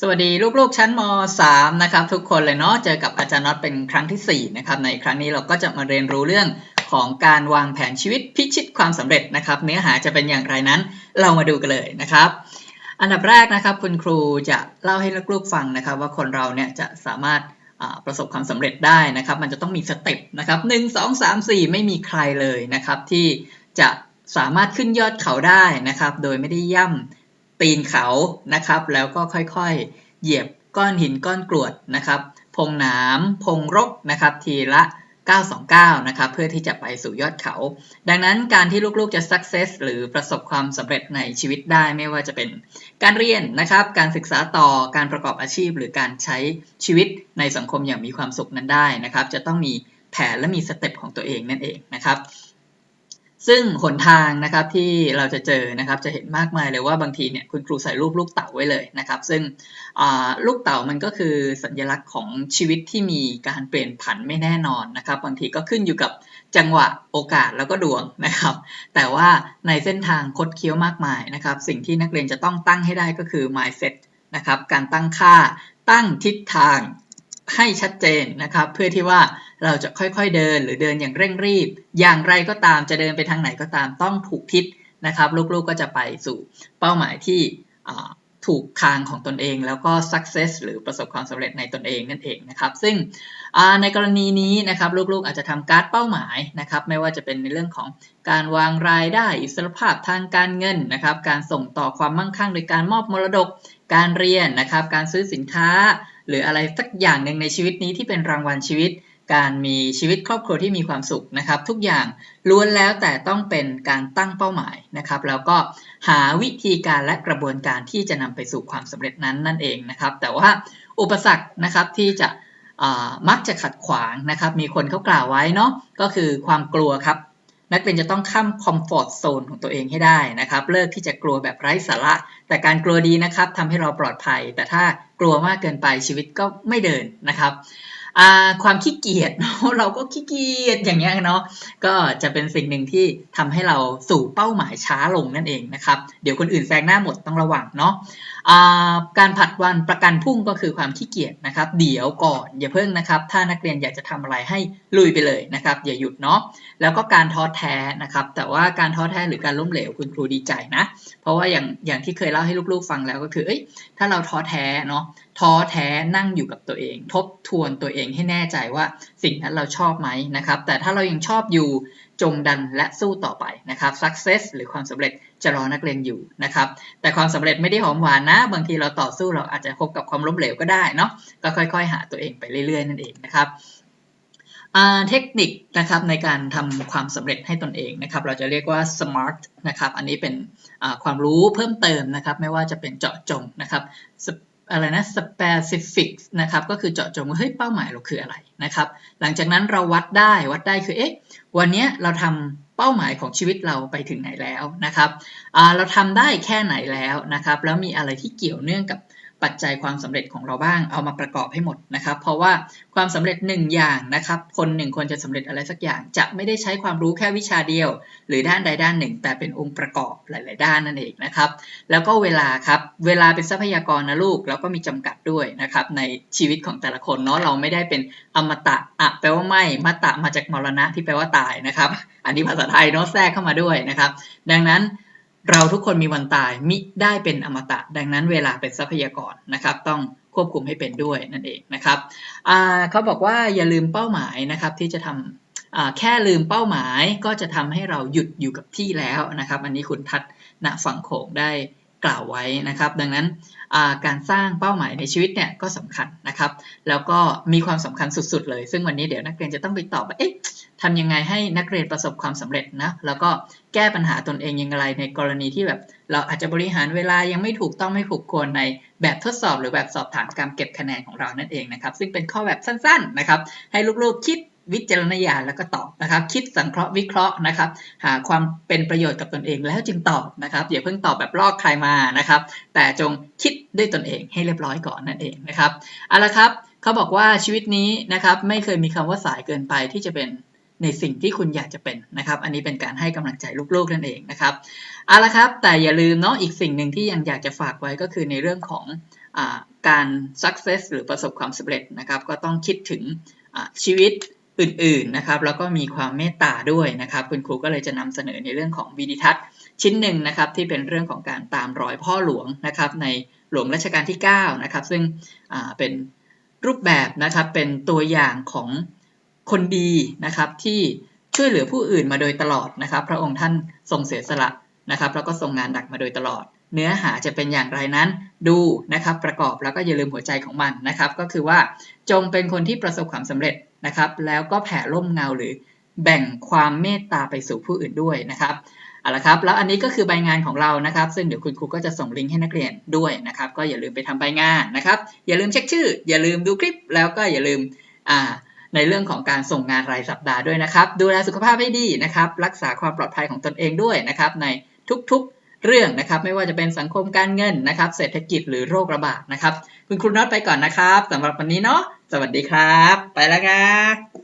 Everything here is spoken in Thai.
สวัสดีลูกๆชั้นม .3 นะครับทุกคนเลยเนาะเจอกับอาจารย์น็อตเป็นครั้งที่ 4 นะครับในครั้งนี้เราก็จะมาเรียนรู้เรื่องของการวางแผนชีวิตพิชิตความสำเร็จนะครับ เนื้อหาจะเป็นอย่างไรนั้นเรามาดูกันเลยนะครับ อันดับแรกนะครับคุณครูจะเล่าให้ลูกๆฟังนะครับ ว่าคนเราเนี่ยจะสามารถประสบความสำเร็จได้นะครับ มันจะต้องมีสเต็ปนะครับหนึ่งสองสามสี่ไม่มีใครเลยนะครับ ที่จะสามารถขึ้นยอดเขาได้นะครับ โดยไม่ได้ย่ำ ตีนเขานะครับ แล้วก็ค่อยๆ เหยียบก้อนหินก้อนกรวดนะครับ พงหนามพงรกนะครับ ทีละ 929 นะครับ เพื่อที่จะไปสู่ยอดเขา ดังนั้นการที่ลูกๆจะ success หรือประสบความสำเร็จในชีวิตได้ไม่ว่าจะเป็นการเรียนนะครับ การศึกษาต่อการประกอบอาชีพ หรือการใช้ชีวิตในสังคมอย่างมีความสุขนั้นได้นะครับ จะต้องมีแผนและมีสเต็ปของตัวเองนั่นเองนะครับ ซึ่งหนทางนะครับที่เราจะเจอนะครับจะเห็นมากมายเลยว่าบางทีเนี่ยคุณครูใส่รูปลูกเต่าไว้เลยนะครับ ซึ่งลูกเต่ามันก็คือสัญลักษณ์ของชีวิตที่มีการเปลี่ยนผันไม่แน่นอนนะครับ บางทีก็ขึ้นอยู่กับจังหวะโอกาสแล้วก็ดวงนะครับ แต่ว่าในเส้นทางคดเคี้ยวมากมายนะครับ สิ่งที่นักเรียนจะต้องตั้งให้ได้ก็คือ mindset นะครับการตั้งค่าตั้งทิศทาง ให้ชัดเจนนะครับ เพื่อที่ว่าเราจะค่อยๆเดินหรือเดินอย่างเร่งรีบ อย่างไรก็ตามจะเดินไปทางไหนก็ตามต้องถูกทิศนะครับ ลูกๆก็จะไปสู่เป้าหมายที่ถูกทางของตนเองแล้วก็ success หรือประสบความสำเร็จในตนเองนั่นเองนะครับ ซึ่งในกรณีนี้นะครับลูกๆอาจจะทำการ์ดเป้าหมายนะครับ ไม่ว่าจะเป็นในเรื่องของการวางรายได้อิสรภาพทางการเงินนะครับ การส่งต่อความมั่งคั่งโดยการมอบมรดก การเรียนนะครับ การซื้อสินค้า หรืออะไรสักอย่างหนึ่งในชีวิตนี้ที่เป็นรางวัลชีวิต การมีชีวิตครอบครัวที่มีความสุขนะครับ ทุกอย่างล้วนแล้วแต่ต้องเป็นการตั้งเป้าหมายนะครับ แล้วก็หาวิธีการและกระบวนการที่จะนำไปสู่ความสำเร็จนั้นนั่นเองนะครับ แต่ว่าอุปสรรคนะครับที่จะมักจะขัดขวางนะครับ มีคนเขากล่าวไว้เนาะก็คือความกลัวครับ นักเรียนจะต้องข้ามคอมฟอร์ทโซนของตัวเองให้ได้นะครับ เลิกที่จะกลัวแบบไร้สาระ แต่การกลัวดีนะครับทำให้เราปลอดภัย แต่ถ้ากลัวมากเกินไปชีวิตก็ไม่เดินนะครับ ความขี้เกียจเนาะเราก็ขี้เกียจอย่างเงี้ยเนาะก็จะเป็นสิ่งหนึ่งที่ทำให้เราสู่เป้าหมายช้าลงนั่นเองนะครับ เดี๋ยวคนอื่นแซงหน้าหมดต้องระวังเนาะการผัดวันประกันพุ่งก็คือความขี้เกียจนะครับ เดี๋ยวก่อนอย่าเพิ่งนะครับ ถ้านักเรียนอยากจะทำอะไรให้ลุยไปเลยนะครับ อย่าหยุดเนาะแล้วก็การท้อแท้นะครับ แต่ว่าการท้อแท้หรือการล้มเหลวคุณครูดีใจนะ เพราะว่าอย่างอย่างที่เคยเล่าให้ลูกๆฟังแล้วก็คือเอ้ยถ้าเราท้อแท้เนาะท้อแท้นั่งอยู่กับตัวเอง ทบทวนตัวเองให้แน่ใจว่าสิ่งนั้นเราชอบไหมนะครับ แต่ถ้าเรายังชอบอยู่จงดันและสู้ต่อไปนะครับ success หรือความสำเร็จจะรอนักเรียนอยู่นะครับ แต่ความสำเร็จไม่ได้หอมหวานนะ บางทีเราต่อสู้เราอาจจะพบกับความล้มเหลวก็ได้เนาะก็ค่อย ๆ หาตัวเองไปเรื่อย ๆ นั่นเองนะครับเทคนิคนะครับในการทำความสำเร็จให้ตนเองนะครับ เราจะเรียกว่า smart นะครับ อันนี้เป็นความรู้เพิ่มเติมนะครับ ไม่ว่าจะเป็นเจาะจงนะครับ อะไรนะ specific นะครับ ก็คือเจาะจงว่าเฮ้ยเป้าหมายเราคืออะไรนะครับ หลังจากนั้นเราวัดได้วัดได้คือเอ๊ะวันนี้เราทำเป้าหมายของชีวิตเราไปถึงไหนแล้วนะครับเราทำได้แค่ไหนแล้วนะครับ แล้วมีอะไรที่เกี่ยวเนื่องกับ ปัจจัยความสำเร็จของเราบ้างเอามาประกอบให้หมดนะครับ เพราะว่าความสำเร็จหนึ่งอย่างนะครับ คนหนึ่งคนจะสำเร็จอะไรสักอย่าง จะไม่ได้ใช้ความรู้แค่วิชาเดียว หรือด้านใดด้านหนึ่ง แต่เป็นองค์ประกอบหลาย ๆ ด้านนั่นเองนะครับ แล้วก็เวลาครับเวลาเป็นทรัพยากรนะลูกแล้วก็มีจำกัดด้วยนะครับในชีวิตของแต่ละคนเนาะเราไม่ได้เป็นอมตะอะแปลว่าไม่มาตะมาจากมรณะที่แปลว่าตายนะครับ อันนี้ภาษาไทยเนาะแทรกเข้ามาด้วยนะครับ ดังนั้น เราทุกคนมีวันตายมิได้เป็นอมตะ ดังนั้นเวลาเป็นทรัพยากรนะครับ ต้องควบคุมให้เป็นด้วยนั่นเองนะครับเขาบอกว่าอย่าลืมเป้าหมายนะครับที่จะทำแค่ลืมเป้าหมายก็จะทำให้เราหยุดอยู่กับที่แล้วนะครับ อันนี้คุณทัศนฝั่งโขงได้กล่าวไว้นะครับ ดังนั้นการสร้างเป้าหมายในชีวิตเนี่ยก็สำคัญนะครับ แล้วก็มีความสำคัญสุด ๆ เลย ซึ่งวันนี้เดี๋ยวนักเรียนจะต้องไปตอบว่าเอ๊ะ ทำยังไงให้นักเรียนประสบความสำเร็จนะแล้วก็แก้ปัญหาตนเองยังไงในกรณีที่แบบ เราอาจจะบริหารเวลายังไม่ถูกต้องไม่ถูกควรในแบบทดสอบ หรือแบบสอบถามการเก็บคะแนนของเรานั่นเองนะครับ ซึ่งเป็นข้อแบบสั้นๆนะครับ ให้ลูกๆคิดวิจารณญาณแล้วก็ตอบนะครับ คิดสังเคราะห์วิเคราะห์นะครับ หาความเป็นประโยชน์กับตนเองแล้วจึงตอบนะครับอย่าเพิ่งตอบแบบลอกใครมานะครับ แต่จงคิดด้วยตนเองให้เรียบร้อยก่อนนั่นเองนะครับเอาละครับเขาบอกว่าชีวิตนี้นะครับไม่เคยมีคำว่าสายเกินไปที่จะเป็น ในสิ่งที่คุณอยากจะเป็นนะครับ อันนี้เป็นการให้กำลังใจลูกๆนั่นเองนะครับเอาละครับ แต่อย่าลืมเนาะอีกสิ่งหนึ่งที่ยังอยากจะฝากไว้ก็คือในเรื่องของอการ success หรือประสบความสำเร็จนะครับ ก็ต้องคิดถึงชีวิตอื่นๆนะครับ แล้วก็มีความเมตตาด้วยนะครับ คุณครูก็เลยจะนำเสนอในเรื่องของวิดิทัศน์ชิ้นหนึ่งนะครับที่เป็นเรื่องของการตามรอยพ่อหลวงนะครับ ในหลวงรัชกาลที่9นะครับซึ่งเป็นรูปแบบนะครับเป็นตัวอย่างของ คนดีนะครับที่ช่วยเหลือผู้อื่นมาโดยตลอดนะครับ พระองค์ท่านทรงเสียสละนะครับ แล้วก็ทรงงานหนักมาโดยตลอด เนื้อหาจะเป็นอย่างไรนั้นดูนะครับประกอบแล้วก็อย่าลืมหัวใจของมันนะครับ ก็คือว่าจงเป็นคนที่ประสบความสำเร็จนะครับ แล้วก็แผ่ร่มเงาหรือแบ่งความเมตตาไปสู่ผู้อื่นด้วยนะครับเอาละครับ แล้วอันนี้ก็คือใบงานของเรานะครับ ซึ่งเดี๋ยวคุณครูก็จะส่งลิงก์ให้นักเรียนด้วยนะครับ ก็อย่าลืมไปทำใบงานนะครับ อย่าลืมเช็คชื่อ อย่าลืมดูคลิป แล้วก็อย่าลืมอ่า ในเรื่องของการส่งงานรายสัปดาห์ด้วยนะครับ ดูแลสุขภาพให้ดีนะครับ รักษาความปลอดภัยของตนเองด้วยนะครับ ในทุกๆเรื่องนะครับ ไม่ว่าจะเป็นสังคมการเงินนะครับ เศรษฐกิจหรือโรคระบาดนะครับ คุณครูน็อตไปก่อนนะครับสำหรับวันนี้เนาะสวัสดีครับ ไปแล้วครับ